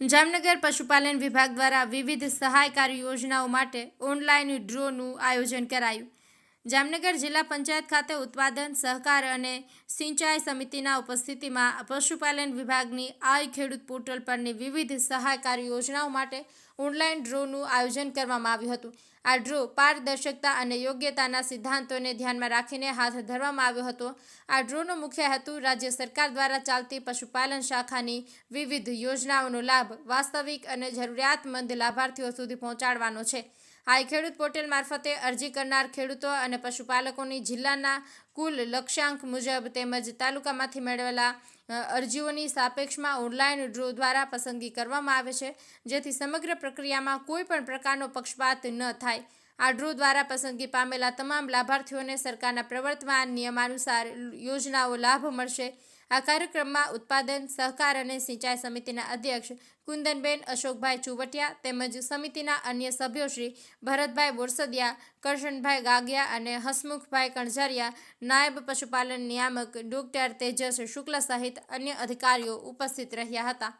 જામનગર પશુપાલન વિભાગ દ્વારા વિવિધ સહાયકારી યોજનાઓ માટે ઓનલાઈન ડ્રોનું આયોજન કરાયું. જામનગર જિલ્લા પંચાયત ખાતે ઉત્પાદન, સહકાર અને સિંચાઈ સમિતિના ઉપસ્થિતિમાં પશુપાલન વિભાગની આઈ ખેડૂત પોર્ટલ પરની વિવિધ સહાયકારી યોજનાઓ માટે ઓનલાઈન ડ્રોનું આયોજન કરવામાં આવ્યું હતું. આ ડ્રો પારદર્શકતા અને યોગ્યતાના સિદ્ધાંતોને ધ્યાનમાં રાખીને હાથ ધરવામાં આવ્યો હતો. આ ડ્રોનો મુખ્ય હેતુ રાજ્ય સરકાર દ્વારા ચાલતી પશુપાલન શાખાની વિવિધ યોજનાઓનો લાભ, વાસ્તવિક અને જરૂરિયાતમંદ લાભાર્થીઓ સુધી પહોંચાડવાનો છે. આ ખેડૂત પોર્ટલ મારફતે અરજી કરનાર ખેડૂતો અને પશુપાલકોની જિલ્લાના કુલ લક્ષ્યાંક મુજબ તેમજ તાલુકામાંથી મેળવેલા અરજીઓની સાપેક્ષમાં ઓનલાઈન ડ્રો દ્વારા પસંદગી કરવામાં આવે છે, જેથી સમગ્ર પ્રક્રિયામાં કોઈ પણ પ્રકારનો પક્ષપાત ન થાય. આ ડ્રો દ્વારા પસંદગી પામેલા તમામ લાભાર્થીઓને સરકારના પ્રવર્તમાન નિયમાનુસાર યોજનાઓ લાભ મળશે. આ કાર્યક્રમમાં ઉત્પાદન, સહકાર અને સિંચાઈ સમિતિના અધ્યક્ષ કુંદનબેન અશોકભાઈ ચુવટિયા તેમજ સમિતિના અન્ય સભ્યો શ્રી ભરતભાઈ બોરસદિયા, કરશનભાઈ ગાગિયા અને હસમુખભાઈ કણઝારિયા, નાયબ પશુપાલન નિયામક ડોક્ટર તેજસ શુક્લ સહિત અન્ય અધિકારીઓ ઉપસ્થિત રહ્યા હતા.